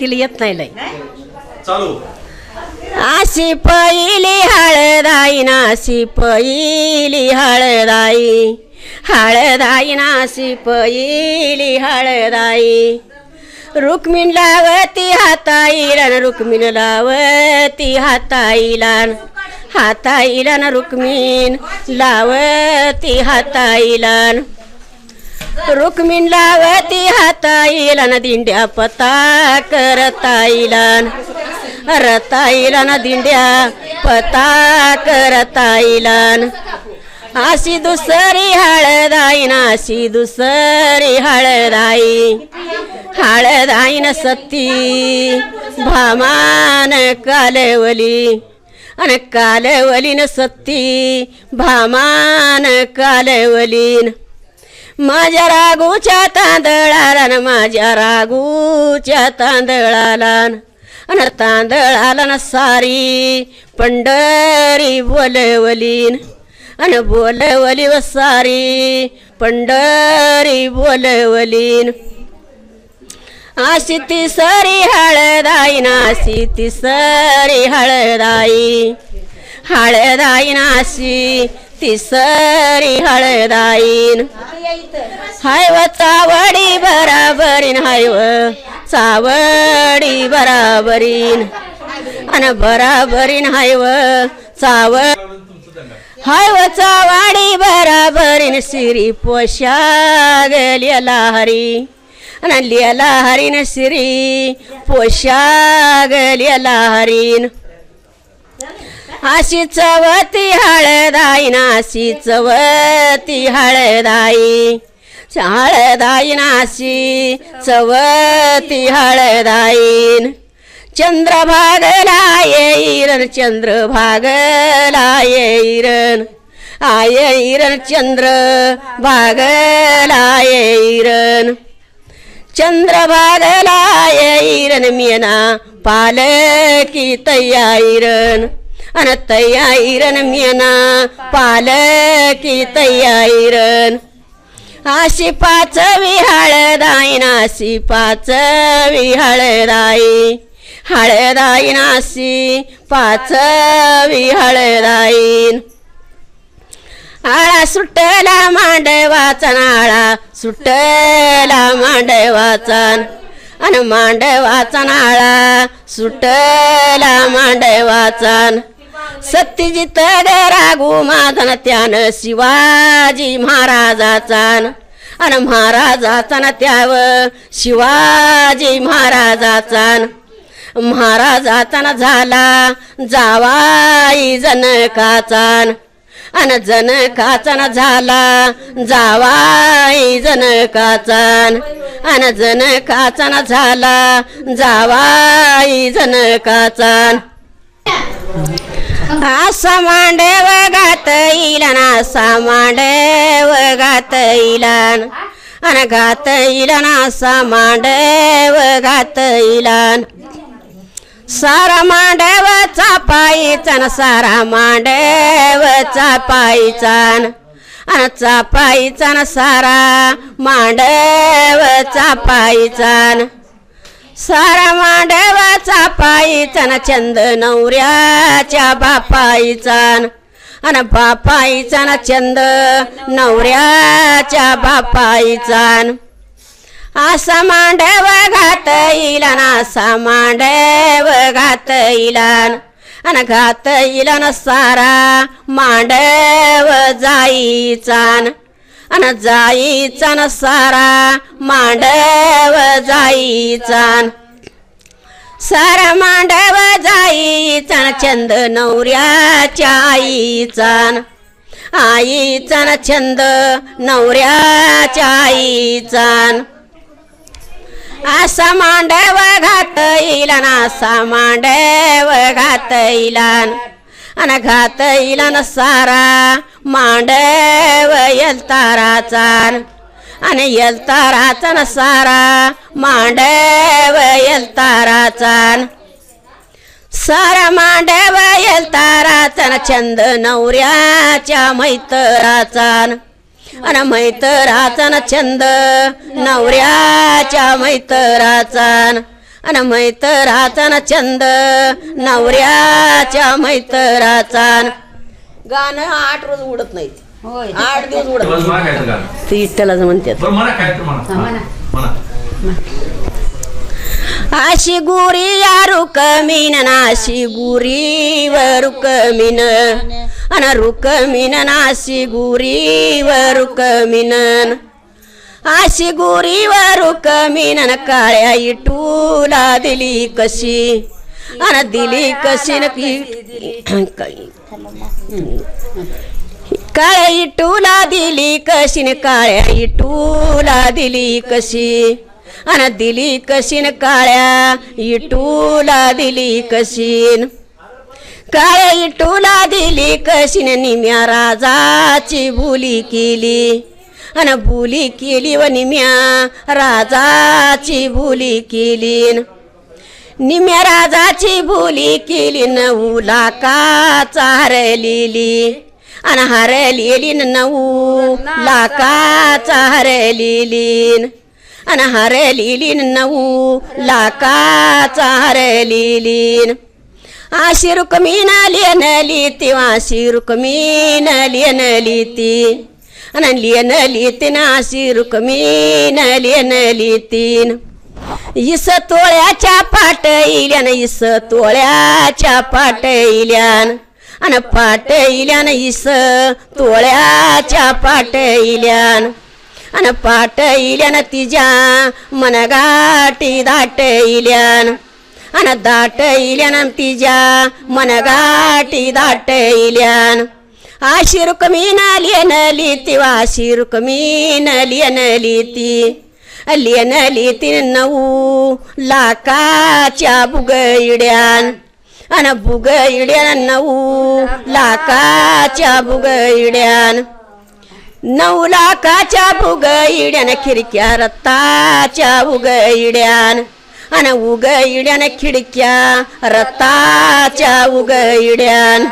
तिला येत नाही लय. चालू. अशी पहिली हळदाई नाशी पहिली हळदाई. हळदाई नाशी पहिली हळदाई. रुक्मिण लावती हाताईला रुक्मिण लावती हाताईला. हाताईला न रुक्मिण लावती हाताईला रुक्मिणला रुक्मिण लावती हाताईला न दिंड्या पता करताईला रताईला न दिंड्या पता करताईला अशी दुसरी हळदाई ना अशी दुसरी हळदाई. हळदाई न सती भामान कालवली. आणि कालवलीन सती भामान कालवलीन माझ्या रागूच्या तांदळाला ना माझ्या रागूच्या तांदळाला न. अन तांदळाला ना सारी पंढरी बोलवलीन अन बोलवली व सारी पंढरी बोलवलीन अशी ती सरी हळदाई ना अशी ती सरी हळदाई. हळदाई ना तिसरी हळदाईन. हाय चावडी बराबरीन हायव चावडी बराबरीन. आणि बराबरीन हायव चाव हायव हाय चावाडी बराबरीन सिरी पोशागल्या हरी आणि लियाला हरीन सिरी पोशागल्या हरीन अशी चवती हळदाई नाशी चवती हळदाई. हळदाई नाशी चवती हळदाईन चंद्रभागला येईरन चंद्रभागला येईरन आयईरन चंद्र भागला येईरन चंद्रभागला येईरन मेना पालकी तयाईरन अन तयाईरन मेना पालकी तयाईरन अशी पाचवी हळदाई नाशी पाचवी हळदाई हळदाई नाशी पाच हळदाईन आळा सुटला मांडवाचा नाळा सुटला मांडवाचा अन मांडवाचा नाळा सुटला मांडवाचा सत्यजित रागू माधन त्यानं शिवाजी महाराजाचा अन महाराजाचा न त्याव शिवाजी महाराजाचा महाराजाचा न झाला जावाई जनकाचा अन जनकाचा न झाला जावाई जनकाचा अन जनकाचा न झाला जावाई जनकाचा असा मांडव गात इलान असा मांडव गात इलान. अन गात इलान असा मांडव गात इलान. सारा मांडव चापाईचा सारा मांडव चापाईचा अन चापाईचा न सारा मांडव चापाईचा सारा मांडवाचा पायीचा चंद नवऱ्याच्या बापाईचा अन बापाईचा ना चंद नवऱ्याच्या बापाईचा असा मांडव घात इला ना असा मांडव घात इलान अन घात इलान सारा मांडव जाईचान अन जाईचा न सारा मांडव जाईचा सारा मांडव जाईचा छंद नवऱ्याच्या आईचा आईचा न छंद नवऱ्याच्या आईचा असा मांडव घात इलान असा मांडव घात इलान अन घात इलान सारा मांडव आणि अन यलताराचान सारा मांडव यलताराचान सारा मांडव यलताराचान छंद नवऱ्याच्या मैतराचान अन मैतराचा न छंद नवऱ्याच्या मैतराचा. अन मैतराचा न चंद नवऱ्याच्या मैतराचा न. गाणं आठ रोज उडत नाही होय आठ दिवस उडत नाही. ते इष्टलाच म्हणतात. अशी गुरी या रुकमीन नाशी गुरी व रुकमीन. अन रुकमीन नाशी गुरी व रुकमीन. अशी गुरी कमी रुकमीन न काळ्या इटूला दिली कशी अन दिली कशी न की काळ्या इटूला दिली कशी न काळ्या इटूला दिली कशी अन दिली कशीन काळ्या इटूला दिली कशीन काळ्या इटूला दिली कशीन निम्या राजाची बोली केली अन बोली केली व निम्या राजाची बोली केली निम्या राजाची बोली केली नऊ लाखाचा हरलेली अन हरलेली नऊ लाखाचा हरलेली अन हरलेली नऊ लाखाचा हरलेली आशी रुक्मीन लियनली ती वाशी रुक्मीन लियनली ती अन लियनली ती नाशी रुक्मीन लियनली तीन इस तोळ्याच्या पाट पाटईल्यान इस तोळ्याच्या पाट पाटईल्यान अन पाटईल्यान इस तोळ्याच्या पाट इल्यान अन पाटईल्यान तिच्या मनगाटी दाटईल्यान अन दाटईल्यान तिच्या मनगाटी दाटईल्यान आशी रुक्मीन लियनली ती वाशी रुक्मीन लियनली ती. लियनली ती नऊ लाखाच्या बुगईड्यान अन बुगईड्यान नऊ लाखाच्या बुगईड्यान नऊ लाखाच्या बुगईड्यान खिडक्या रत्ताच्या उगईड्यान अन उगईड्यान खिडक्या रत्ताच्या उगईड्यान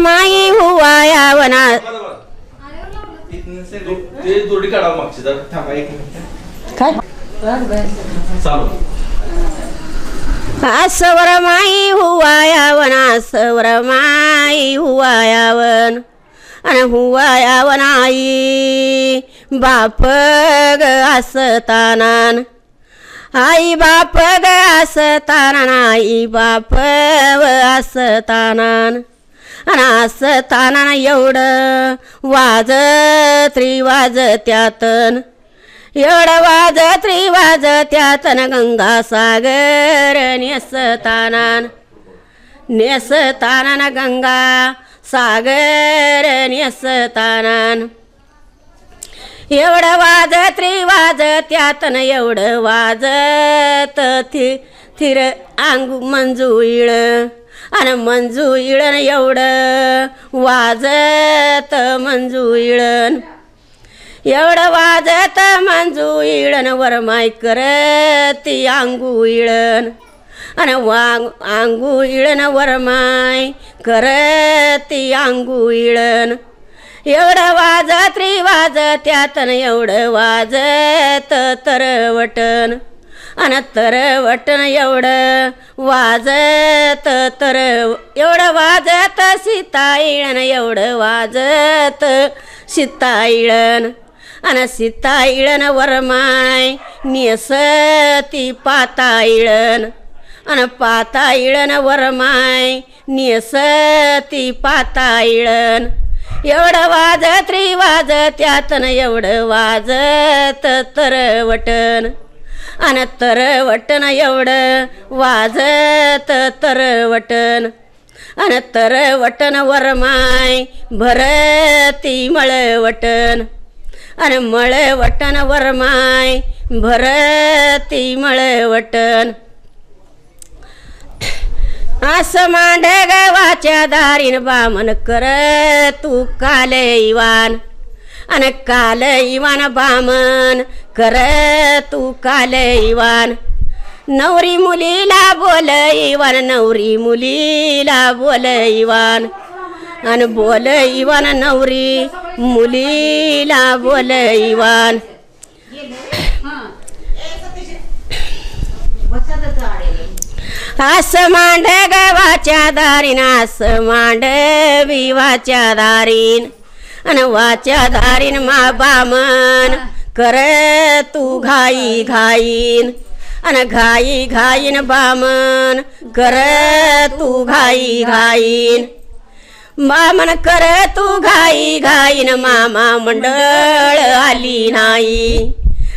माई हुआ यावना ते दोडी काढा मागची जर. थांबा एक मिनिट. काय? चालू. सवर माई हुआ यावन सवर माई हुआ यावन आणि हुआ यावन आई बाप ग असतानान. आई बाप ग असताना आई बाप व असतानान. आणि असताना एवढं वाज त्रिवाज त्यातन एवढं वाज त्रिवाज त्यातन गंगा सागर नेसतानान नेसताना गंगा सागर नेसताना. एवढं वाज त्रिवाज त्यातन एवढं वाजत थि थिर आंग मंजुळ. आणि मंजू इळण एवढं वाजत मंजू इळण. एवढं वाजत मंजू इळण वरमाय करती अंगू इळण. आणि वांग आंगू इळण वरमाय करती आंगू इळण. एवढं वाजत रे वाज त्यातन एवढं वाजत तरवटन. अन तरवटन एवढं वाजत तर एवढं वाजत सीताईळन एवढं वाजत सीताईळन. अन सीताईळन वरमाय नियसती पाताईळन. अन पाताईळन वरमाय नियसती पाताईळन. एवढं वाजत रे वाज त्यातन एवढं वाजत तरवटन आणि तरवटन एवढं वाजत तरवटन आणि तरवटन वरमाय भरती मळवटन आणि मळवटन वरमाय भरती मळवटन असं मांडे गावाच्या दारीन बामन कर तू काले इवान. अन काल इवान बामन कर तू काल इवान नवरी मुलीला बोल इवान नवरी मुलीला बोल इवान आणि बोल इवान नवरी मुलीला बोल इवान आस मांड गवाच्या दारीन आस मांड विवाच्या दारीन. आणि वाच्या धारीन मा बामन. कर तू घाई घाईन. आणि घाई घाईन बामन. कर तू घाई घाईन. मामन कर तू घाई घाईन. मामा मंडळ आली नाही.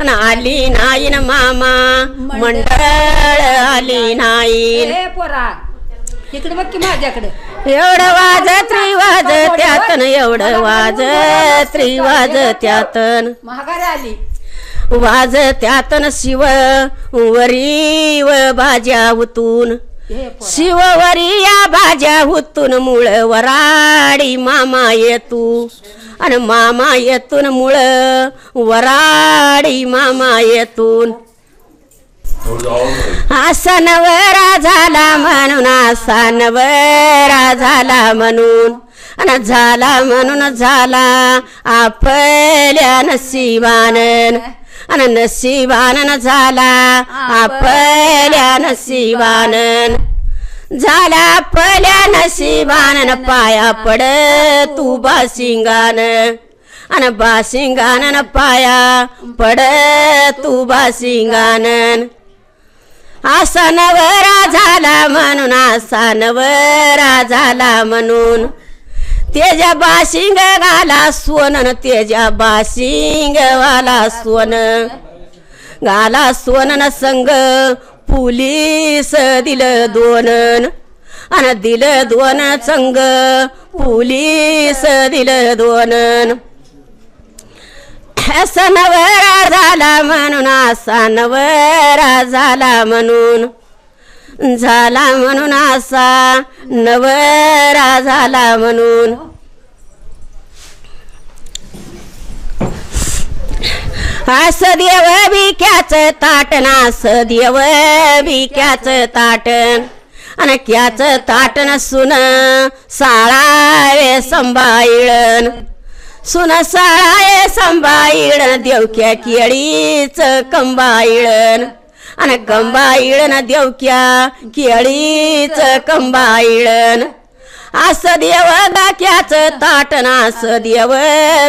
अन आली नाही मामा. मंडळ आली नाही. पोरा. इकडे बघ की माझ्याकडे. एवढं वाज त्रिवाज त्यातन एवढं वाज त्रिवाज त्यातन. महागारी आली. वाज त्यातन शिव वरीव भाज्या उतून. ए पोरा. शिववरी या भाज्या हुतून मुळ वराडी मामा येतू. आणि मामा येतून मुळ वराडी मामा येतून. असा नवरा झाला म्हणून असा नवरा झाला म्हणून. आणि झाला म्हणून झाला आपल्या नशिबानन अन नशिबानन झाला आपल्या नशिबानन झाला आपल्या नशिबानन पाया पड तू बासिंगान अन बासिंगानन पाया पड तू बासिंगानन असा नवरा झाला म्हणून असा नवरा झाला म्हणून. तेजा बाशिंग घाला सोनन तेजा बाशिंग वाला सोन. घाला सोनन संग पुलीस दिलं दोनन आणि दिलं दोन संग पुलीस दिलं दोनन असा नवरा झाला म्हणून असा नवरा झाला म्हणून. झाला म्हणून असा नवरा झाला म्हणून. अस देव बिक्याच ताटन अस देव बिक्याच ताटन अन क्याच ताटन सुन साळावे संभाळण. सुनसाळाय साळाये देवक्या केळीच कंबाईळन. अन कंबाईळन देवक्या केळीच कंबाईळन. आस देव दाक्याच ताट नास देव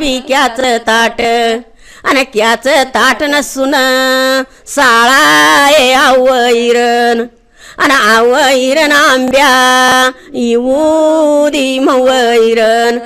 बिक्याच ताट. अन क्याच न सुन साळाये आवैरण अन आवैरण आंब्या इऊदी मवैरण